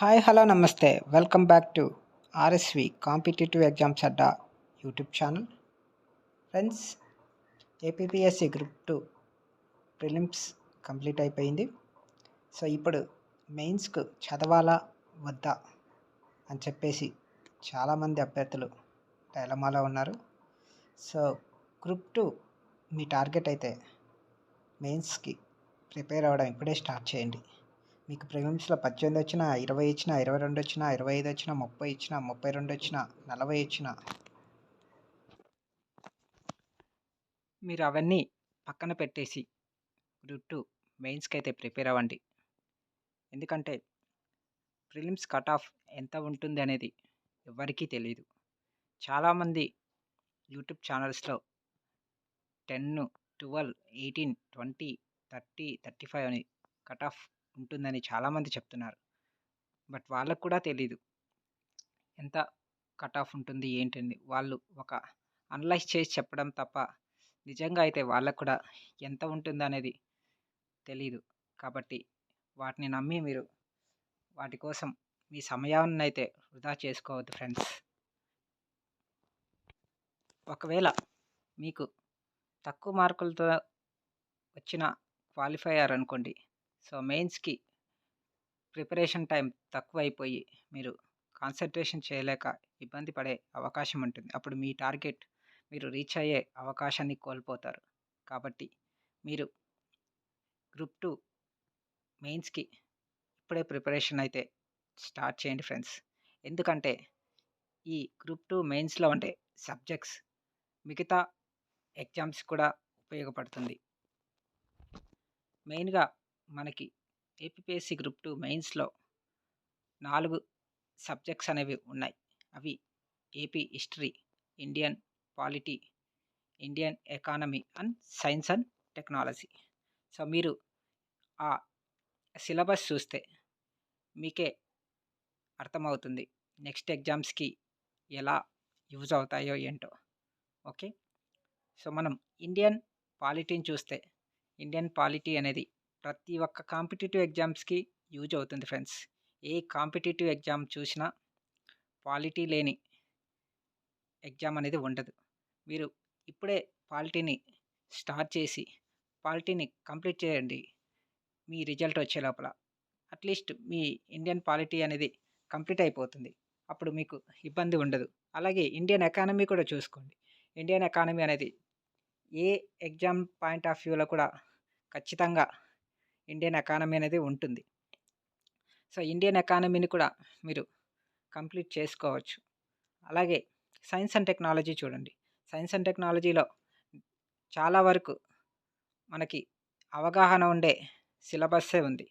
Hi hello namaste. Welcome back to RSV competitive exams Adda YouTube channel. Friends APPSC group two prelims complete అయిపోయింది. So ఇప్పుడు మెయిన్స్కు చదవాలా వద్దా అని చెప్పేసి చాలామంది అభ్యర్థులు డైలమాలో ఉన్నారు. సో గ్రూప్ టూ మీ టార్గెట్ అయితే మెయిన్స్కి ప్రిపేర్ అవ్వడం ఇప్పుడే స్టార్ట్ చేయండి. మీకు ప్రిలిమ్స్లో పద్దెనిమిది వచ్చిన ఇరవై ఇచ్చిన ఇరవై రెండు వచ్చిన ఇరవై ఐదు వచ్చిన ముప్పై ఇచ్చిన ముప్పై రెండు వచ్చిన నలభై ఇచ్చిన. మీరు అవన్నీ పక్కన పెట్టేసి గ్రూప్ టూ మెయిన్స్కి అయితే ప్రిపేర్ అవ్వండి. ఎందుకంటే ప్రిలిమ్స్ కట్ ఆఫ్ ఎంత ఉంటుంది అనేది ఎవరికీ తెలియదు చాలామంది యూట్యూబ్ ఛానల్స్లో ten twelve eighteen twenty thirty thirty five అని కట్ ఆఫ్ ఉంటుందని చాలామంది చెప్తున్నారు. బట్ వాళ్ళకు కూడా తెలీదు. ఎంత కట్ ఆఫ్ ఉంటుంది ఏంటని. వాళ్ళు ఒక అనలైజ్ చేసి చెప్పడం తప్ప నిజంగా అయితే వాళ్ళకు కూడా ఎంత ఉంటుంది అనేది తెలీదు. కాబట్టి వాటిని నమ్మి మీరు వాటి కోసం మీ సమయాన్ని అయితే వృధా చేసుకోవద్దు ఫ్రెండ్స్. ఒకవేళ మీకు తక్కువ మార్కులతో వచ్చిన క్వాలిఫై అయ్యారు అనుకోండి సో మెయిన్స్కి ప్రిపరేషన్ టైం తక్కువైపోయి మీరు కాన్సన్ట్రేషన్ చేయలేక ఇబ్బంది పడే అవకాశం ఉంటుంది. అప్పుడు మీ టార్గెట్ మీరు రీచ్ అయ్యే అవకాశాన్ని కోల్పోతారు. కాబట్టి మీరు గ్రూప్ టూ మెయిన్స్కి ఇప్పుడే ప్రిపరేషన్ అయితే స్టార్ట్ చేయండి ఫ్రెండ్స్. ఎందుకంటే ఈ గ్రూప్ టూ మెయిన్స్లో ఉండే సబ్జెక్ట్స్ మిగతా ఎగ్జామ్స్ కూడా ఉపయోగపడుతుంది. మెయిన్గా మనకి ఏపీఎస్సి గ్రూప్ టూ మెయిన్స్లో నాలుగు సబ్జెక్ట్స్ అనేవి ఉన్నాయి. అవి AP history Indian polity Indian economy and science and technology so మీరు ఆ సిలబస్ చూస్తే మీకే అర్థమవుతుంది నెక్స్ట్ ఎగ్జామ్స్కి ఎలా యూజ్ అవుతాయో ఏంటో. ఓకే సో మనం ఇండియన్ పాలిటీని చూస్తే ఇండియన్ పాలిటీ అనేది ప్రతి ఒక్క కాంపిటేటివ్ ఎగ్జామ్స్కి యూజ్ అవుతుంది ఫ్రెండ్స్. ఏ కాంపిటేటివ్ ఎగ్జామ్ చూసినా క్వాలిటీ లేని ఎగ్జామ్ అనేది ఉండదు. మీరు ఇప్పుడే పాలిటీని స్టార్ట్ చేసి పాలిటీని కంప్లీట్ చేయండి. మీ రిజల్ట్ వచ్చే లోపల. అట్లీస్ట్ మీ ఇండియన్ పాలిటీ అనేది కంప్లీట్ అయిపోతుంది. అప్పుడు మీకు ఇబ్బంది ఉండదు. అలాగే ఇండియన్ ఎకానమీ కూడా చూసుకోండి. ఇండియన్ ఎకానమీ అనేది ఏ ఎగ్జామ్ పాయింట్ ఆఫ్ వ్యూలో కూడా ఖచ్చితంగా ఇండియన్ ఎకానమీ అనేది ఉంటుంది. సో ఇండియన్ ఎకానమీని కూడా మీరు కంప్లీట్ చేసుకోవచ్చు. అలాగే సైన్స్ అండ్ టెక్నాలజీ చూడండి. సైన్స్ అండ్ టెక్నాలజీలో చాలా వరకు మనకి అవగాహన ఉండే సిలబస్సే ఉంది.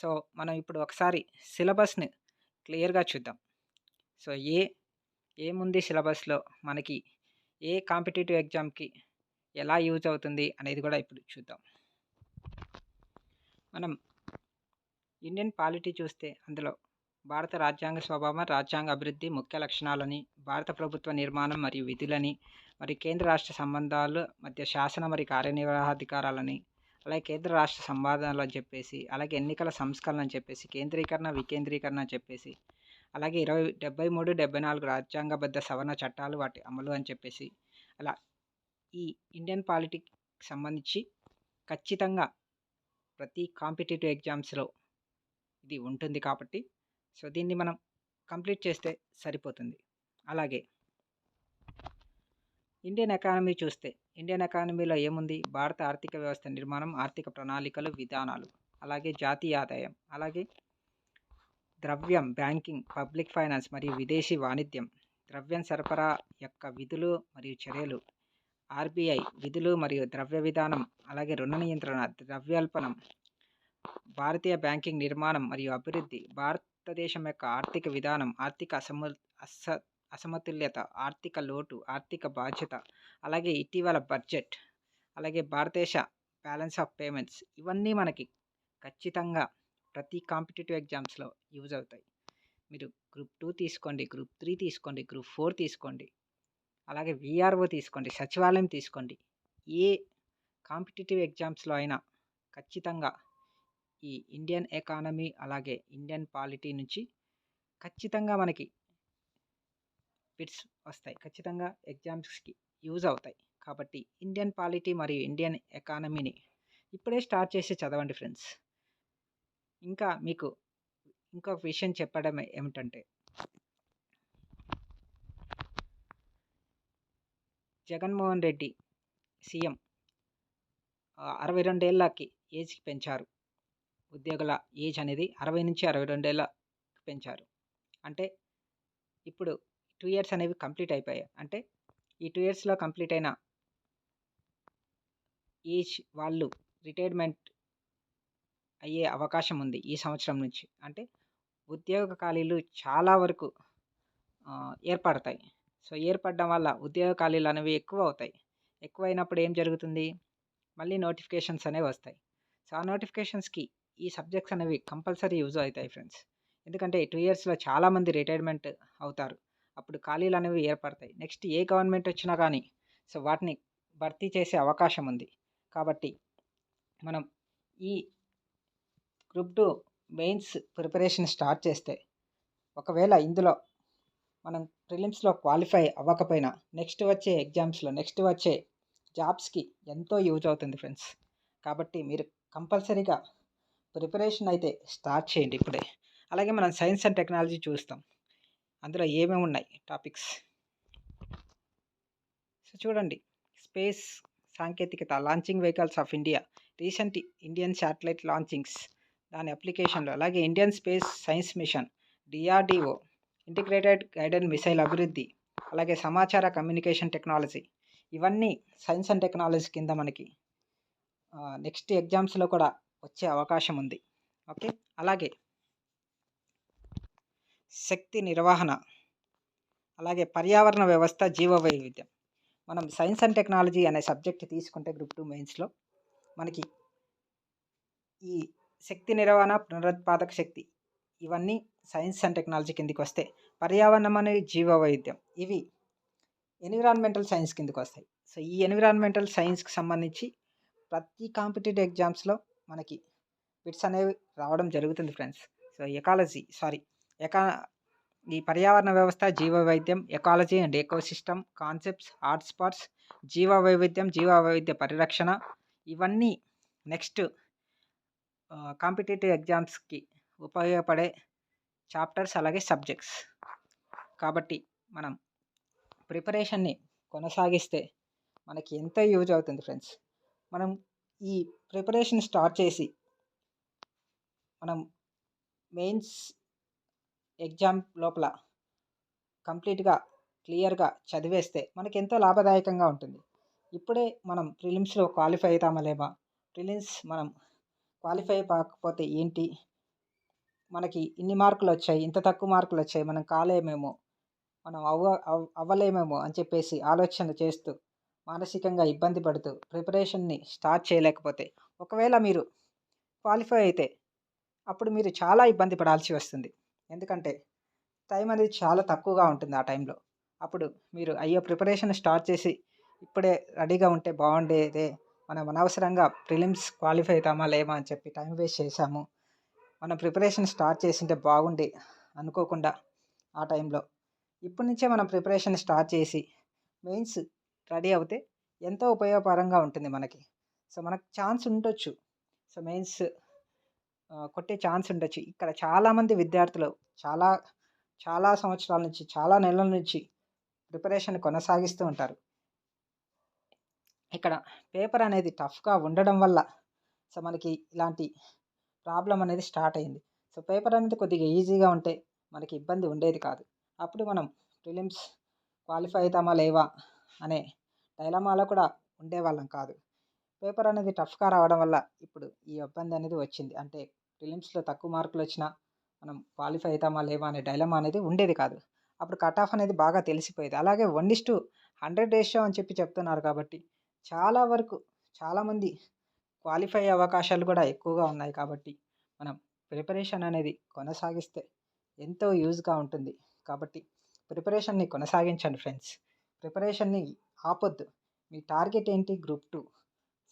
సో మనం ఇప్పుడు ఒకసారి సిలబస్ని క్లియర్గా చూద్దాం. సో ఏ ఏముంది సిలబస్లో? మనకి ఏ కాంపిటేటివ్ ఎగ్జామ్కి ఎలా యూజ్ అవుతుంది అనేది కూడా ఇప్పుడు చూద్దాం. మనం ఇండియన్ పాలిటీ చూస్తే అందులో భారత రాజ్యాంగ స్వభావం రాజ్యాంగ అభివృద్ధి ముఖ్య లక్షణాలని భారత ప్రభుత్వ నిర్మాణం మరియు విధులని మరి కేంద్ర రాష్ట్ర సంబంధాలు మధ్య శాసన మరి కార్యనిర్వాహాధికారాలని అలాగే కేంద్ర రాష్ట్ర సంవాదాలు అని చెప్పేసి అలాగే ఎన్నికల సంస్కరణ అని చెప్పేసి కేంద్రీకరణ వికేంద్రీకరణ అని చెప్పేసి అలాగే ఇరవై డెబ్బై మూడు డెబ్బై నాలుగు రాజ్యాంగబద్ధ సవరణ చట్టాలు వాటి అమలు అని చెప్పేసి అలా ఈ ఇండియన్ పాలిటిక్స్ సంబంధించి ఖచ్చితంగా ప్రతి కాంపిటేటివ్ ఎగ్జామ్స్లో ఇది ఉంటుంది కాబట్టి సో దీన్ని మనం కంప్లీట్ చేస్తే సరిపోతుంది. అలాగే ఇండియన్ ఎకానమీ చూస్తే ఇండియన్ ఎకానమీలో ఏముంది? భారత ఆర్థిక వ్యవస్థ నిర్మాణం ఆర్థిక ప్రణాళికలు విధానాలు అలాగే జాతీయ ఆదాయం అలాగే ద్రవ్యం బ్యాంకింగ్ పబ్లిక్ ఫైనాన్స్ మరియు విదేశీ వాణిజ్యం ద్రవ్యం సరఫరా యొక్క విధులు మరియు చర్యలు ఆర్బీఐ విధులు మరియు ద్రవ్య విధానం అలాగే రుణ నియంత్రణ ద్రవ్యోల్పణం భారతీయ బ్యాంకింగ్ నిర్మాణం మరియు అభివృద్ధి భారతదేశం యొక్క ఆర్థిక విధానం ఆర్థిక అసమ అస అసమతుల్యత ఆర్థిక లోటు ఆర్థిక బాధ్యత అలాగే ఇటీవల బడ్జెట్ అలాగే భారతదేశ బ్యాలెన్స్ ఆఫ్ పేమెంట్స్. ఇవన్నీ మనకి ఖచ్చితంగా ప్రతి కాంపిటేటివ్ ఎగ్జామ్స్లో యూజ్ అవుతాయి. మీరు గ్రూప్ టూ తీసుకోండి గ్రూప్ త్రీ తీసుకోండి గ్రూప్ ఫోర్ తీసుకోండి. అలాగే విఆర్ఓ తీసుకోండి సచివాలయం తీసుకోండి. ఏ కాంపిటేటివ్ ఎగ్జామ్స్లో అయినా ఖచ్చితంగా ఈ ఇండియన్ ఎకానమీ అలాగే ఇండియన్ పాలిటీ నుంచి ఖచ్చితంగా మనకి బిట్స్ వస్తాయి. ఖచ్చితంగా ఎగ్జామ్స్కి యూజ్ అవుతాయి. కాబట్టి ఇండియన్ పాలిటీ మరియు ఇండియన్ ఎకానమీని ఇప్పుడే స్టార్ట్ చేసి చదవండి ఫ్రెండ్స్. ఇంకా మీకు ఇంకొక విషయం చెప్పడం ఏమిటంటే జగన్మోహన్ రెడ్డి సీఎం అరవై రెండేళ్ళకి ఏజ్కి పెంచారు. ఉద్యోగుల ఏజ్ అనేది అరవై నుంచి అరవై రెండేళ్ళ పెంచారు. అంటే ఇప్పుడు టూ ఇయర్స్ అనేవి కంప్లీట్ అయిపోయాయి. అంటే ఈ టూ ఇయర్స్లో కంప్లీట్ అయిన ఏజ్ వాళ్ళు రిటైర్మెంట్ అయ్యే అవకాశం ఉంది ఈ సంవత్సరం నుంచి. అంటే ఉద్యోగ ఖాళీలు చాలా వరకు ఏర్పడతాయి. సో ఏర్పడడం వల్ల ఉద్యోగ ఖాళీలు అనేవి ఎక్కువ అవుతాయి. ఎక్కువైనప్పుడు ఏం జరుగుతుంది? మళ్ళీ నోటిఫికేషన్స్ అనేవి వస్తాయి. సో ఆ నోటిఫికేషన్స్కి ఈ సబ్జెక్ట్స్ అనేవి కంపల్సరీ యూజ్ అవుతాయి ఫ్రెండ్స్. ఎందుకంటే టూ ఇయర్స్లో చాలామంది రిటైర్మెంట్ అవుతారు. అప్పుడు ఖాళీలు అనేవి ఏర్పడతాయి. నెక్స్ట్ ఏ గవర్నమెంట్ వచ్చినా కానీ సో వాటిని భర్తీ చేసే అవకాశం ఉంది. కాబట్టి మనం ఈ group two mains preparation start చేస్తే ఒకవేళ ఇందులో మనం ప్రిలిమ్స్లో క్వాలిఫై అవ్వకపోయినా నెక్స్ట్ వచ్చే ఎగ్జామ్స్లో నెక్స్ట్ వచ్చే జాబ్స్కి ఎంతో యూజ్ అవుతుంది ఫ్రెండ్స్ కాబట్టి మీరు కంపల్సరీగా ప్రిపరేషన్ అయితే స్టార్ట్ చేయండి ఇప్పుడే. అలాగే మనం సైన్స్ అండ్ టెక్నాలజీ చూస్తాం. అందులో ఏమేమి ఉన్నాయి టాపిక్స్ సో చూడండి స్పేస్ సాంకేతికత launching vehicles of India recent Indian satellite launchings దాని అప్లికేషన్లు అలాగే Indian space science mission DRDO integrated guided missile అభివృద్ధి అలాగే సమాచార కమ్యూనికేషన్ టెక్నాలజీ ఇవన్నీ సైన్స్ అండ్ టెక్నాలజీ కింద మనకి నెక్స్ట్ ఎగ్జామ్స్లో కూడా వచ్చే అవకాశం ఉంది. ఓకే? అలాగే శక్తి నిర్వహణ అలాగే పర్యావరణ వ్యవస్థ జీవ వైవిధ్యం. మనం సైన్స్ అండ్ టెక్నాలజీ అనే సబ్జెక్ట్ తీసుకుంటే గ్రూప్ టూ మెయిన్స్లో మనకి ఈ శక్తి నిర్వహణ పునరుత్పాదక శక్తి ఇవన్నీ సైన్స్ అండ్ టెక్నాలజీ కిందికి వస్తే పర్యావరణం అనేది జీవ వైవిధ్యం ఇవి ఎన్విరాన్మెంటల్ సైన్స్ కిందకి వస్తాయి. సో ఈ ఎన్విరాన్మెంటల్ సైన్స్కి సంబంధించి ప్రతి కాంపిటేటివ్ ఎగ్జామ్స్లో మనకి బిట్స్ అనేవి రావడం జరుగుతుంది ఫ్రెండ్స్. సో ఎకాలజీ సారీ ఎకా ఈ పర్యావరణ వ్యవస్థ జీవ వైద్యం ecology and ecosystem concepts hotspots జీవ వైవిధ్యం జీవ వైవిధ్య పరిరక్షణ ఇవన్నీ నెక్స్ట్ కాంపిటేటివ్ ఎగ్జామ్స్కి ఉపయోగపడే చాప్టర్స్ అలాగే సబ్జెక్ట్స్. కాబట్టి మనం ప్రిపరేషన్ని కొనసాగిస్తే మనకి ఎంతో యూజ్ అవుతుంది ఫ్రెండ్స్. మనం ఈ ప్రిపరేషన్ స్టార్ట్ చేసి మనం మెయిన్స్ ఎగ్జామ్ లోపల కంప్లీట్గా క్లియర్గా చదివేస్తే మనకి ఎంతో లాభదాయకంగా ఉంటుంది. ఇప్పుడే మనం ప్రిలిమ్స్లో క్వాలిఫై అవుతామా లేమా? ప్రిలిమ్స్ మనం క్వాలిఫై కాకపోతే ఏంటి? మనకి ఇన్ని మార్కులు వచ్చాయి ఇంత తక్కువ మార్కులు వచ్చాయి మనం కాలేమేమో మనం అవ్వ అవ్వలేమేమో అని చెప్పేసి ఆలోచన చేస్తూ మానసికంగా ఇబ్బంది పడుతూ ప్రిపరేషన్ని స్టార్ట్ చేయలేకపోతే ఒకవేళ మీరు క్వాలిఫై అయితే అప్పుడు మీరు చాలా ఇబ్బంది పడాల్సి వస్తుంది. ఎందుకంటే టైం అనేది చాలా తక్కువగా ఉంటుంది ఆ టైంలో. అప్పుడు మీరు అయ్యో ప్రిపరేషన్ స్టార్ట్ చేసి ఇప్పుడే రెడీగా ఉంటే బాగుండేదే మనం అనవసరంగా ప్రిలిమ్స్ క్వాలిఫై అవుతామా లేమా అని చెప్పి టైం వేస్ట్ చేశాము మనం ప్రిపరేషన్ స్టార్ట్ చేసింటే బాగుండి అనుకోకుండా ఆ టైంలో. ఇప్పటి నుంచే మనం ప్రిపరేషన్ స్టార్ట్ చేసి మెయిన్స్ రెడీ అవుతే ఎంతో ఉపయోగకరంగా ఉంటుంది మనకి. సో మనకు ఛాన్స్ ఉండొచ్చు. సో మెయిన్స్ కొట్టే ఛాన్స్ ఉండొచ్చు. ఇక్కడ చాలామంది విద్యార్థులు చాలా చాలా సంవత్సరాల నుంచి చాలా నెలల నుంచి ప్రిపరేషన్ కొనసాగిస్తూ ఉంటారు. ఇక్కడ పేపర్ అనేది టఫ్గా ఉండడం వల్ల సో మనకి ఇలాంటి ప్రాబ్లం అనేది స్టార్ట్ అయింది. సో పేపర్ అనేది కొద్దిగా ఈజీగా ఉంటే మనకి ఇబ్బంది ఉండేది కాదు. అప్పుడు మనం ప్రిలిమ్స్ క్వాలిఫై అవుతామా లేవా అనే డైలమాలో కూడా ఉండేవాళ్ళం కాదు. పేపర్ అనేది టఫ్గా రావడం వల్ల ఇప్పుడు ఈ ఇబ్బంది అనేది వచ్చింది. అంటే ప్రిలిమ్స్లో తక్కువ మార్కులు వచ్చినా మనం క్వాలిఫై అవుతామా లేవా అనే డైలమా అనేది ఉండేది కాదు. అప్పుడు కట్ ఆఫ్ అనేది బాగా తెలిసిపోయేది. అలాగే one is to hundred ratio అని చెప్పి చెప్తున్నారు కాబట్టి చాలా వరకు చాలామంది క్వాలిఫై అయ్యే అవకాశాలు కూడా ఎక్కువగా ఉన్నాయి కాబట్టి మనం ప్రిపరేషన్ అనేది కొనసాగిస్తే ఎంతో యూజ్గా ఉంటుంది. కాబట్టి ప్రిపరేషన్ని కొనసాగించండి ఫ్రెండ్స్. ప్రిపరేషన్ని ఆపొద్దు. మీ టార్గెట్ ఏంటి? Group two.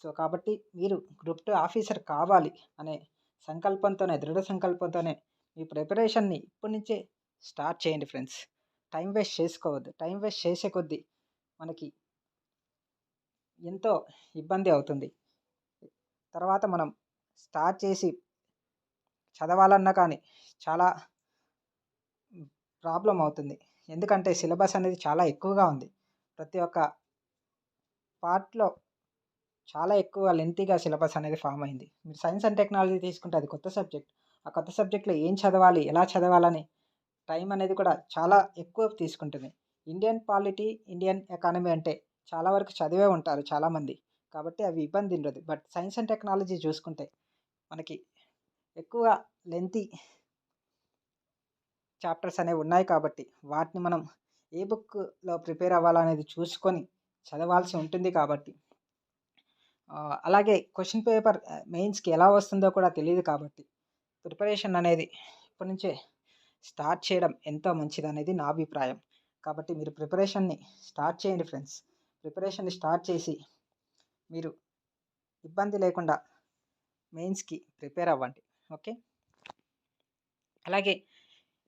సో కాబట్టి మీరు గ్రూప్ టూ ఆఫీసర్ కావాలి అనే సంకల్పంతోనే దృఢ సంకల్పంతోనే మీ ప్రిపరేషన్ని ఇప్పటి నుంచే స్టార్ట్ చేయండి ఫ్రెండ్స్. టైం వేస్ట్ చేసుకోవద్దు. టైం వేస్ట్ చేసే కొద్దీ మనకి ఎంతో ఇబ్బంది అవుతుంది. తర్వాత మనం స్టార్ట్ చేసి చదవాలన్నా కానీ చాలా ప్రాబ్లం అవుతుంది. ఎందుకంటే సిలబస్ అనేది చాలా ఎక్కువగా ఉంది. ప్రతి ఒక్క పార్ట్లో చాలా ఎక్కువ లెంతీగా సిలబస్ అనేది ఫామ్ అయింది. మీరు సైన్స్ అండ్ టెక్నాలజీ తీసుకుంటే అది కొత్త సబ్జెక్ట్. ఆ కొత్త సబ్జెక్ట్లో ఏం చదవాలి ఎలా చదవాలని టైం అనేది కూడా చాలా ఎక్కువ తీసుకుంటుంది. ఇండియన్ పాలిటీ ఇండియన్ ఎకానమీ అంటే చాలా వరకు చదివే ఉంటారు చాలామంది. కాబట్టి అవి ఇబ్బంది ఉండదు. బట్ సైన్స్ అండ్ టెక్నాలజీ చూసుకుంటే మనకి ఎక్కువ లెంతీ చాప్టర్స్ అనేవి ఉన్నాయి కాబట్టి వాటిని మనం ఏ బుక్లో ప్రిపేర్ అవ్వాలనేది చూసుకొని చదవాల్సి ఉంటుంది కాబట్టి. అలాగే క్వశ్చన్ పేపర్ మెయిన్స్కి ఎలా వస్తుందో కూడా తెలియదు కాబట్టి ప్రిపరేషన్ అనేది ఇప్పటి నుంచే స్టార్ట్ చేయడం ఎంతో మంచిది అనేది నా అభిప్రాయం. కాబట్టి మీరు ప్రిపరేషన్ని స్టార్ట్ చేయండి ఫ్రెండ్స్. ప్రిపరేషన్ని స్టార్ట్ చేసి మీరు ఇబ్బంది లేకుండా మెయిన్స్కి ప్రిపేర్ అవ్వండి. ఓకే? అలాగే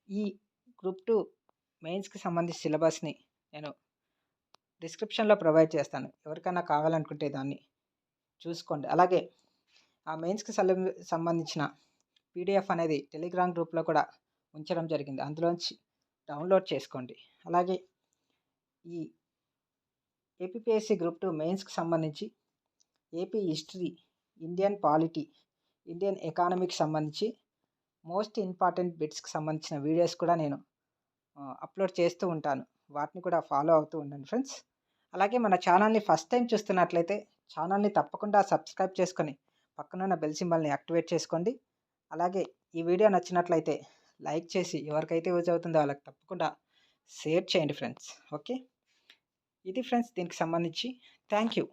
ఈ గ్రూప్ టూ మెయిన్స్కి సంబంధించి సిలబస్ని నేను డిస్క్రిప్షన్లో ప్రొవైడ్ చేస్తాను. ఎవరికైనా కావాలనుకుంటే దాన్ని చూసుకోండి. అలాగే ఆ మెయిన్స్కి సంబంధించిన పీడిఎఫ్ అనేది టెలిగ్రామ్ గ్రూప్లో కూడా ఉంచడం జరిగింది. అందులోంచి డౌన్లోడ్ చేసుకోండి. అలాగే ఈ ఏపీఎస్సి గ్రూప్ టూ మెయిన్స్కి సంబంధించి AP history Indian polity Indian ఎకానమీకి సంబంధించి మోస్ట్ ఇంపార్టెంట్ బిట్స్కి సంబంధించిన వీడియోస్ కూడా నేను అప్లోడ్ చేస్తూ ఉంటాను. వాటిని కూడా ఫాలో అవుతూ ఉండండి ఫ్రెండ్స్. అలాగే మన ఛానల్ని ఫస్ట్ టైం చూస్తున్నట్లయితే ఛానల్ని తప్పకుండా సబ్స్క్రైబ్ చేసుకొని పక్కనున్న బెల్ సింబల్ని యాక్టివేట్ చేసుకోండి. అలాగే ఈ వీడియో నచ్చినట్లయితే లైక్ చేసి ఎవరికైతే యూజ్ అవుతుందో వాళ్ళకి తప్పకుండా షేర్ చేయండి ఫ్రెండ్స్. ఓకే? ఇది ఫ్రెండ్స్ దీనికి సంబంధించి. Thank you.